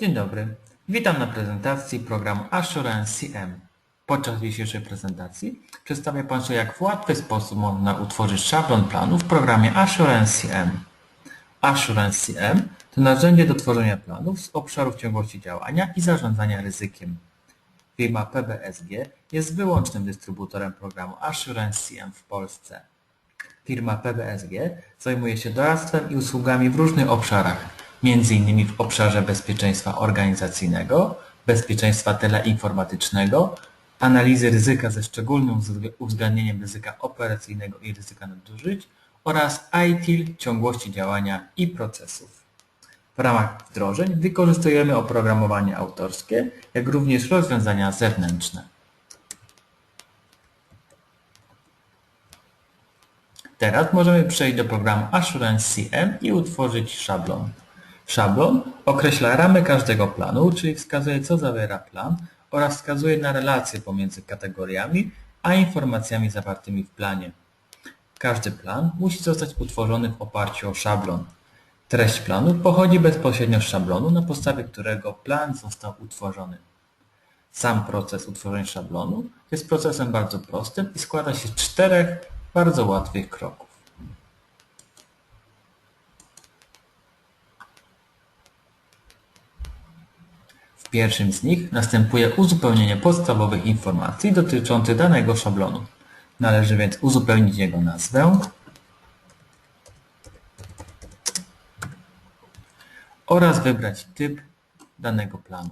Dzień dobry. Witam na prezentacji programu Assurance CM. Podczas dzisiejszej prezentacji przedstawię Państwu, jak w łatwy sposób można utworzyć szablon planu w programie Assurance CM. Assurance CM to narzędzie do tworzenia planów z obszarów ciągłości działania i zarządzania ryzykiem. Firma PBSG jest wyłącznym dystrybutorem programu Assurance CM w Polsce. Firma PBSG zajmuje się doradztwem i usługami w różnych obszarach, m.in. w obszarze bezpieczeństwa organizacyjnego, bezpieczeństwa teleinformatycznego, analizy ryzyka ze szczególnym uwzględnieniem ryzyka operacyjnego i ryzyka nadużyć oraz ITIL, ciągłości działania i procesów. W ramach wdrożeń wykorzystujemy oprogramowanie autorskie, jak również rozwiązania zewnętrzne. Teraz możemy przejść do programu Assurance CM i utworzyć szablon. Szablon określa ramy każdego planu, czyli wskazuje co zawiera plan oraz wskazuje na relacje pomiędzy kategoriami a informacjami zawartymi w planie. Każdy plan musi zostać utworzony w oparciu o szablon. Treść planu pochodzi bezpośrednio z szablonu, na podstawie którego plan został utworzony. Sam proces utworzenia szablonu jest procesem bardzo prostym i składa się z czterech bardzo łatwych kroków. W pierwszym z nich następuje uzupełnienie podstawowych informacji dotyczących danego szablonu. Należy więc uzupełnić jego nazwę oraz wybrać typ danego planu.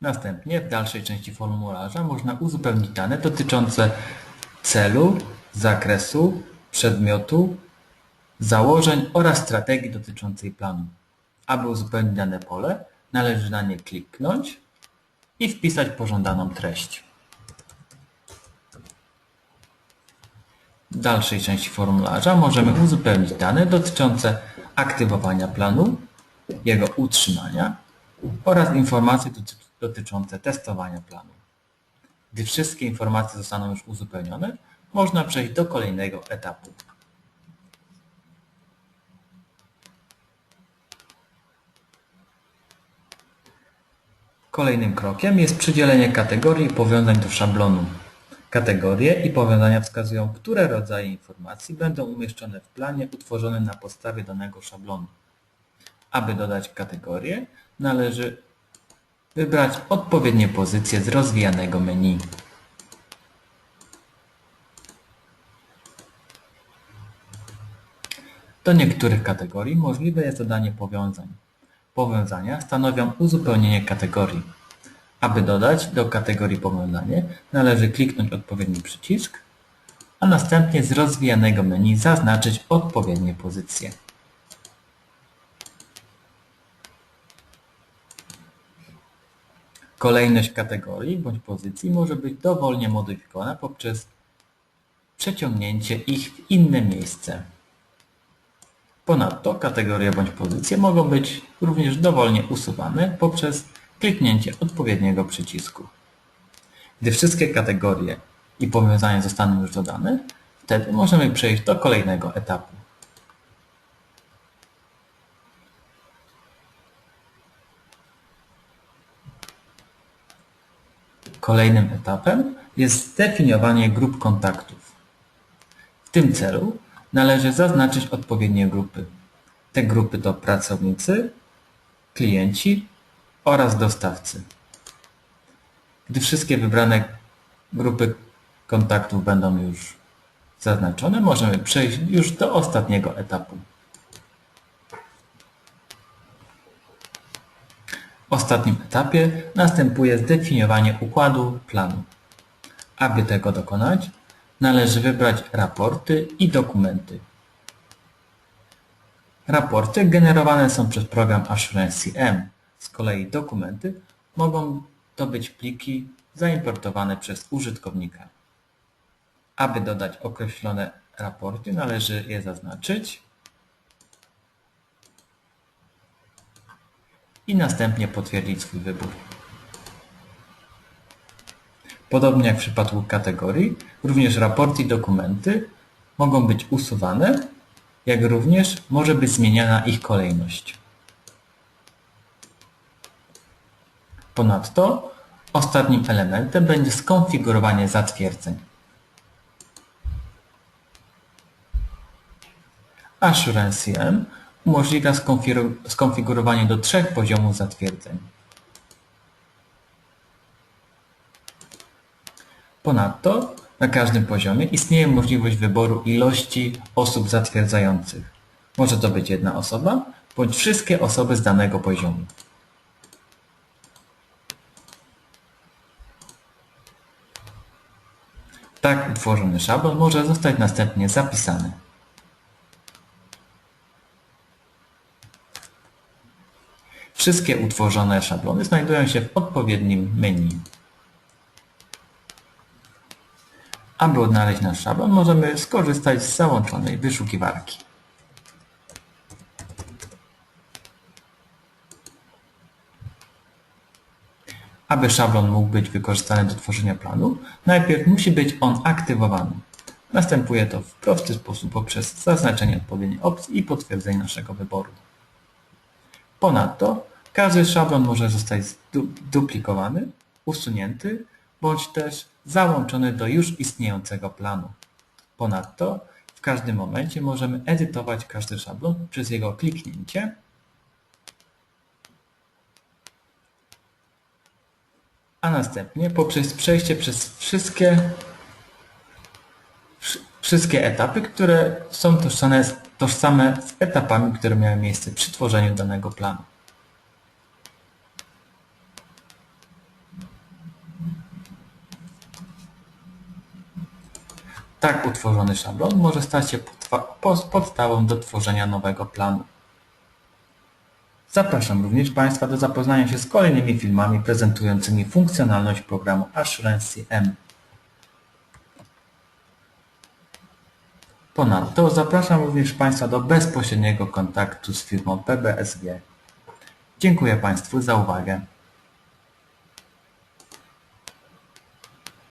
Następnie w dalszej części formularza można uzupełnić dane dotyczące celu, zakresu, przedmiotu, założeń oraz strategii dotyczącej planu. Aby uzupełnić dane pole, należy na nie kliknąć i wpisać pożądaną treść. W dalszej części formularza możemy uzupełnić dane dotyczące aktywowania planu, jego utrzymania oraz informacje dotyczące testowania planu. Gdy wszystkie informacje zostaną już uzupełnione, można przejść do kolejnego etapu. Kolejnym krokiem jest przydzielenie kategorii i powiązań do szablonu. Kategorie i powiązania wskazują, które rodzaje informacji będą umieszczone w planie utworzonym na podstawie danego szablonu. Aby dodać kategorię, należy wybrać odpowiednie pozycje z rozwijanego menu. Do niektórych kategorii możliwe jest dodanie powiązań. Powiązania stanowią uzupełnienie kategorii. Aby dodać do kategorii powiązanie, należy kliknąć odpowiedni przycisk, a następnie z rozwijanego menu zaznaczyć odpowiednie pozycje. Kolejność kategorii bądź pozycji może być dowolnie modyfikowana poprzez przeciągnięcie ich w inne miejsce. Ponadto kategorie bądź pozycje mogą być również dowolnie usuwane poprzez kliknięcie odpowiedniego przycisku. Gdy wszystkie kategorie i powiązania zostaną już dodane, wtedy możemy przejść do kolejnego etapu. Kolejnym etapem jest zdefiniowanie grup kontaktów. W tym celu należy zaznaczyć odpowiednie grupy. Te grupy to pracownicy, klienci oraz dostawcy. Gdy wszystkie wybrane grupy kontaktów będą już zaznaczone, możemy przejść już do ostatniego etapu. W ostatnim etapie następuje zdefiniowanie układu planu. Aby tego dokonać, należy wybrać raporty i dokumenty. Raporty generowane są przez program Assurance CM. Z kolei dokumenty mogą to być pliki zaimportowane przez użytkownika. Aby dodać określone raporty, należy je zaznaczyć i następnie potwierdzić swój wybór. Podobnie jak w przypadku kategorii, również raporty i dokumenty mogą być usuwane, jak również może być zmieniana ich kolejność. Ponadto ostatnim elementem będzie skonfigurowanie zatwierdzeń. Assurance CM umożliwia skonfigurowanie do trzech poziomów zatwierdzeń. Ponadto na każdym poziomie istnieje możliwość wyboru ilości osób zatwierdzających. Może to być jedna osoba, bądź wszystkie osoby z danego poziomu. Tak utworzony szablon może zostać następnie zapisany. Wszystkie utworzone szablony znajdują się w odpowiednim menu. Aby odnaleźć nasz szablon, możemy skorzystać z załączonej wyszukiwarki. Aby szablon mógł być wykorzystany do tworzenia planu, najpierw musi być on aktywowany. Następuje to w prosty sposób poprzez zaznaczenie odpowiedniej opcji i potwierdzenie naszego wyboru. Ponadto każdy szablon może zostać duplikowany, usunięty bądź też załączony do już istniejącego planu. Ponadto w każdym momencie możemy edytować każdy szablon przez jego kliknięcie a następnie poprzez przejście przez wszystkie wszy- wszystkie etapy, które są tożsame, tożsame z etapami, które miały miejsce przy tworzeniu danego planu. Tak utworzony szablon może stać się podstawą do tworzenia nowego planu. Zapraszam również Państwa do zapoznania się z kolejnymi filmami prezentującymi funkcjonalność programu Assurance CM. Ponadto zapraszam również Państwa do bezpośredniego kontaktu z firmą PBSG. Dziękuję Państwu za uwagę.